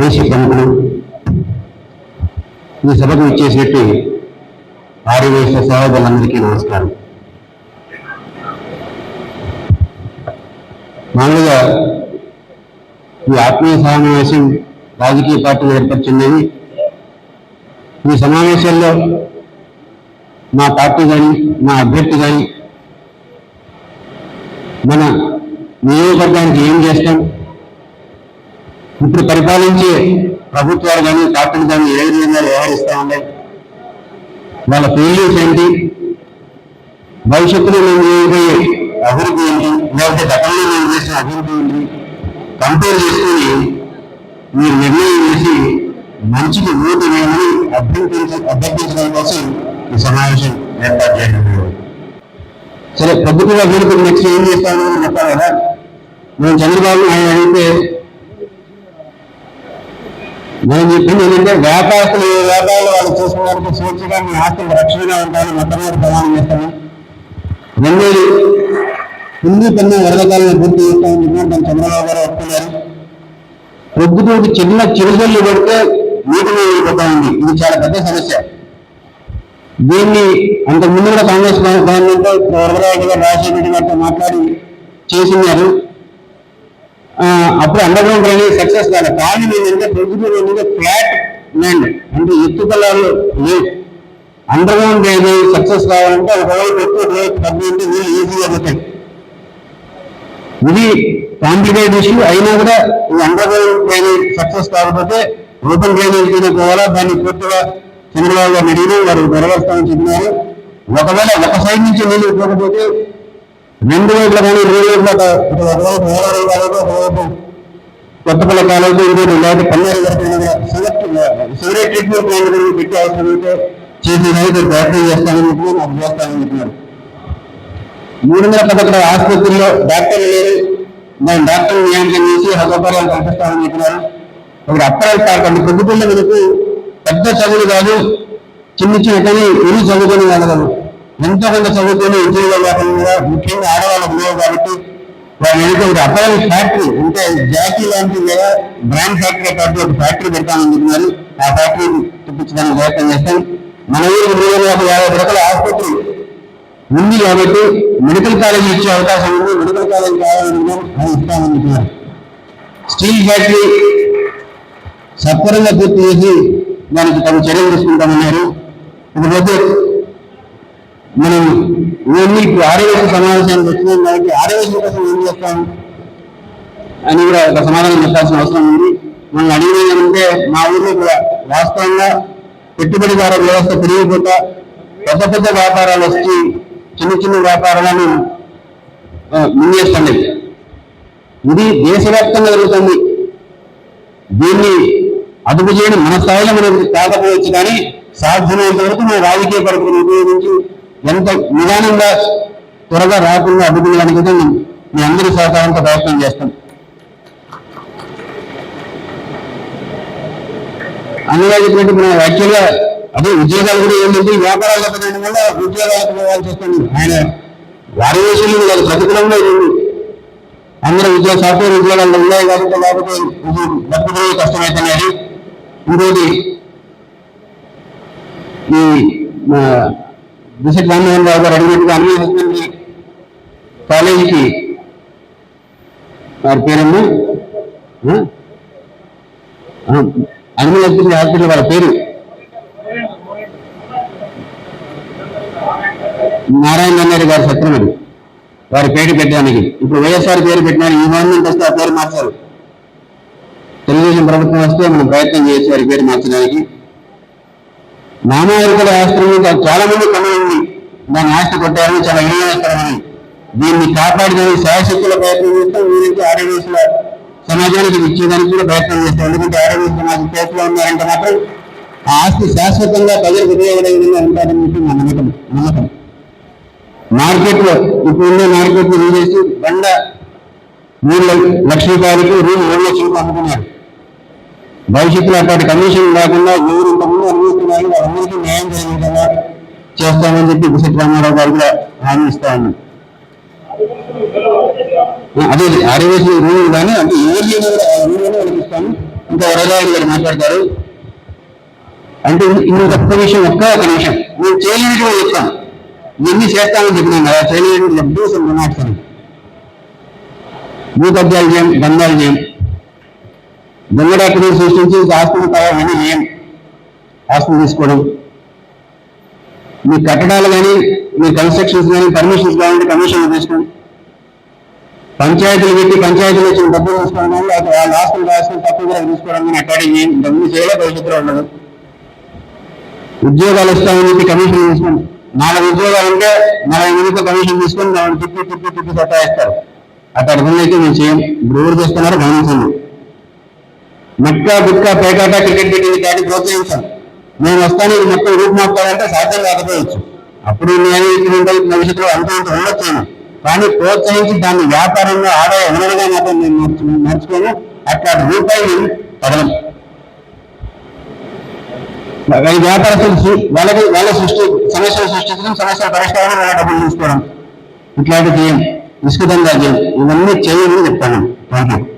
దేశ ప్రముఖులు ఈ సభకు ఇచ్చేసినట్టు ఆర్యవేశ సహోదరులందరికీ నమస్కారం. మామూలుగా ఈ ఆత్మీయ సమావేశం రాజకీయ పార్టీలు ఏర్పరిచినవి ఈ సమావేశాల్లో మా పార్టీ కానీ మా అభ్యర్థి కానీ మన నియోజకవర్గానికి ఏం చేస్తాం? ఇప్పుడు పరిపాలించే ప్రభుత్వాలు కానీ పార్టీలు కానీ ఏ విధంగా వ్యవహరిస్తూ ఉన్నాయి? వాళ్ళ ఫెయిల్యూర్స్ ఏంటి? భవిష్యత్తులో మేము చేయబోయే అభివృద్ధి ఏంటి? లేకపోతే గతంలో మేము చేసిన అభివృద్ధి ఏంటి? కంపేర్ చేసుకుని మీరు నిర్ణయం చేసి మంచికి ఓటు వేయమని అభ్యర్థించ అభ్యర్థించడం కోసం ఈ సమావేశం ఏర్పాటు చేయడం సరే ప్రభుత్వ అభివృద్ధి నెక్స్ట్ ఏం చేస్తామని చెప్పాలి కదా? మేము చంద్రబాబు నాయుడు అడిగితే మనం చెప్పింది ఏంటంటే వ్యాపారస్తులు ఏ వ్యాపారాలు వాళ్ళు చేసుకోవడానికి స్వేచ్ఛగా మీ ఆస్తులు రక్షణగా ఉంటాయని మొట్టమొదటి ప్రమాణం చేస్తాను రెండోది హిందూ పెన్న వరదకాలను పూర్తి చేస్తామని చెప్పినట్టు చంద్రబాబు గారు ఒప్పుకున్నారు. ప్రొద్దుటోటి చిన్న చిరుజల్లు పడితే నీటి వెళ్ళిపోతా ఉంది. ఇది చాలా పెద్ద సమస్య. దీన్ని అంతకుముందు ముందు కూడా కాంగ్రెస్ గవర్నమెంట్ వరదరాజు గారు రాజశేఖర రెడ్డి గారితో మాట్లాడి చేసినారు. అప్పుడు అండర్ గ్రౌండ్ డ్రైనేజ్ సక్సెస్ కాదు. కారణం ఏంటంటే ప్రభుత్వం ఏంటంటే ఫ్లాట్ ల్యాండ్ అంటే ఎత్తుపల్లాలు లేవు. అండర్ గ్రౌండ్ డ్రైనేజ్ సక్సెస్ కావాలంటే ఒకవైపు ఎక్కువ రేట్ తగ్గి నీళ్ళు ఈజీగా పోతాయి ఇది కాంప్లికేటెడ్ ఇష్యూ అయినా కూడా ఈ అండర్ గ్రౌండ్ డ్రైనేజ్ సక్సెస్ కాకపోతే ఓపెన్ డ్రైనేజ్ కింద పోవాలా? దాన్ని పూర్తిగా చంద్రబాబు గారు అడిగిన వారు నెరవేరుస్తామని చెప్పినారు ఒకవేళ ఒక సైడ్ నుంచి నీళ్ళు ఇవ్వకపోతే రెండు వైపుల కానీ ఇరవై వైపుల ఒకవైపు వేలారి కాలేదు ఒకవైపు కొత్తపల్లి కాలేదు ఇంకోటి లేకపోతే పన్నెండు వరకు సిగరెట్ ట్రీట్మెంట్ ప్లాంట్ గురించి పెట్టి అవసరం అయితే చేసి రైతు ప్రయత్నం చేస్తామని చెప్పి నాకు చేస్తామని చెప్పినారు. మూడు వందల పదకొండు ఆసుపత్రిలో డాక్టర్లు లేరు. మేము డాక్టర్ నియామకం చేసి సౌకర్యాలు కల్పిస్తామని చెప్పినారు. ఇప్పుడు అప్రైల్ కాకండి ప్రభుత్వంలో మనకు పెద్ద చదువులు కాదు చిన్న చిన్న కానీ ఇల్లు చదువుకొని వెళ్ళగలరు ఎంతో కొంత చదువుకొని ఉద్యోగం లేకుండా ముఖ్యంగా ఆడవాళ్ళకు లేవు కాబట్టి వాళ్ళు వెనుక ఇప్పుడు ఫ్యాక్టరీ అంటే జాకీ లాంటి లేదా బ్రాండ్ ఫ్యాక్టరీ కాబట్టి ఒక ఫ్యాక్టరీ పెడతామని ఆ ఫ్యాక్టరీ తెప్పించడానికి ప్రయత్నం చేస్తాం. మన ఊరికి మూడు యాభై రకాల ఆసుపత్రి ఉంది కాబట్టి మెడికల్ కాలేజ్ ఇచ్చే అవకాశం ఉంది. మెడికల్ కాలేజ్ కావాలనుకున్నాం అది ఇస్తామని స్టీల్ ఫ్యాక్టరీ సత్వరంగా పూర్తి చేసి దానికి తమ చర్యలు తీసుకుంటామన్నారు. ఇకపోతే మనం ఇవన్నీ ఇప్పుడు ఆరోగ్య సమావేశానికి వచ్చినాం కాబట్టి ఆరోగ్యం కోసం ఏం చేస్తాం అని కూడా ఒక సమాధానం చెప్పాల్సిన అవసరం ఉంది. మనం అడిగిన మా ఊర్లో కూడా వాస్తవంగా పెట్టుబడిదారు వ్యవస్థ పెరిగిపోతా పెద్ద పెద్ద వ్యాపారాలు వచ్చి చిన్న చిన్న వ్యాపారాలను ఆ, ఇది దేశవ్యాప్తంగా జరుగుతుంది. దీన్ని అదుపు చేయడం మన స్థాయిలో మనకు కాకపోవచ్చు కానీ సాధ్యమైనంత వరకు మన రాజకీయ పరిస్థితిని ఉపయోగించి ఎంత నిదానంగా త్వరగా రాకుండా అదుపు అయితే మేము మీ అందరి సహకారంతో ప్రయత్నం చేస్తాం. అందులో చెప్పినట్టు మనం యాక్చువల్గా అదే ఉద్యోగాలు కూడా ఏంటంటే వ్యాపారాలు తప్పడం వల్ల ఉద్యోగాలకు పోవాల్సి వస్తుంది. ఆయన వారి విషయంలో కాదు ప్రతికూలంగా ఉంది అందరూ ఉద్యోగ సాఫ్ట్వేర్ ఉద్యోగాల్లో ఉన్నాయి కాబట్టి లేకపోతే ఇది బతుకునే కష్టమవుతున్నది ఇంకోటి ఈ బిసెట్ రామ్మోహన్ రావు గారు అడిగినట్టుగా అన్ని హస్బెండ్ కాలేజీకి. వారి పేరమ్మ? అన్ని హస్బెండరీ హాస్పిటల్ వారి పేరు? నారాయణ అన్నయ్య గారి సత్రం అది. వారి పేరు పెట్టడానికి. ఇప్పుడు వైఎస్ఆర్ పేరు పెట్టినారు. ఈ గవర్నమెంట్ వస్తే ఆ పేరు మార్చారు. తెలుగుదేశం ప్రభుత్వం వస్తే మనం ప్రయత్నం చేయొచ్చు వారి పేరు మార్చడానికి నామావరికల ఆశ్రమం చాలా మంది కన్నా దాన్ని దాని ఆస్తి కొట్టారని చాలా వినియోగకరమని దీన్ని కాపాడడానికి శాయశక్తుల ప్రయత్నం చేస్తాం వీరికి ఆరోగ్యశ్ల సమాజానికి ఇచ్చేదానికి కూడా ప్రయత్నం చేస్తాం ఎందుకంటే ఆరోగ్య సమాజం చేతిలో ఉన్నారంటే మాత్రం ఆ ఆస్తి శాశ్వతంగా ప్రజలకు ఉపయోగపడే విధంగా ఉంటారని చెప్పి మన నమ్మకం. నమ్మకం. మార్కెట్లో ఇప్పుడు ఉన్న మార్కెట్లో చేసి బండ మూడు లక్షల రూపాయలకు రూమ్ మూడు లక్షలకు అమ్ముకున్నారు. భవిష్యత్తులో అట్లాంటి కమిషన్ లేకుండా ఎవరు ఇంతకుముందు అనుభవిస్తున్నారు వాళ్ళందరికీ న్యాయం జరిగే విధంగా చేస్తామని చెప్పి బిసెట్ రామారావు గారు కూడా హామీ ఇస్తా ఉన్నాం అదే ఆర్యవేసి రూల్ కానీ అంటే ఏ రూల్ వాళ్ళకి ఇంకా వరదాడు గారు మాట్లాడతారు. అంటే ఇంకొక ఒక్క విషయం ఒక్క ఒక నిమిషం. నేను చేయలేనివి చెప్తాను ఇవన్నీ చేస్తానని చెప్పినాను కదా చేయలేని డబ్బు నాటుతాను భూకబ్జాలు చేయం గంధాలు చేయం దొంగ సృష్టించి ఆస్తులు కావాలని నేను ఆస్తులు తీసుకోవడం. మీ కట్టడాలు కానీ మీ కన్స్ట్రక్షన్స్ కానీ పర్మిషన్స్ కావాలంటే కమిషన్ తీసుకోండి. పంచాయతీలు పెట్టి పంచాయతీలు వచ్చిన డబ్బులు తీసుకోవడం కానీ లేకపోతే వాళ్ళ ఆస్తులు రాసుకుని తక్కువ ధర తీసుకోవడం కానీ అట్లాంటి ఏం డబ్బులు చేయలే భవిష్యత్తులో ఉండదు. ఉద్యోగాలు ఇస్తామని చెప్పి కమిషన్ తీసుకోండి. నాలుగు ఉద్యోగాలు ఉంటే నలభై మందితో కమిషన్ తీసుకొని వాళ్ళని తిప్పి తిప్పి తిప్పి సతాయిస్తారు. అట్లాంటి అర్థం అయితే మేము చేయం ఇప్పుడు ఎవరు చేస్తున్నారో గమనించండి. మక్క బుక్క పేకాట క్రికెట్ పెట్టింది దాన్ని ప్రోత్సహించాం నేను వస్తాను ఇది మొత్తం రూపుమాపుతానంటే సాధ్యం కాకపోవచ్చు అప్పుడు నేను ఇక్కడ ఉండాలి భవిష్యత్తులో అంత అంత ఉండొచ్చాను కానీ ప్రోత్సహించి దాన్ని వ్యాపారంగా ఆదాయ వనరుగా మాత్రం నేను మార్చు- అట్లాంటి రూపాయి పడడం ఈ వ్యాపారస్తులు వాళ్ళకి వాళ్ళ సృష్టి సమస్యలు సృష్టించడం సమస్యల పరిష్కారం వాళ్ళ డబ్బులు తీసుకోవడం. ఇట్లాంటి చేయం. ఇసుక చేయం. ఇవన్నీ చేయమని చెప్తాను. Thank you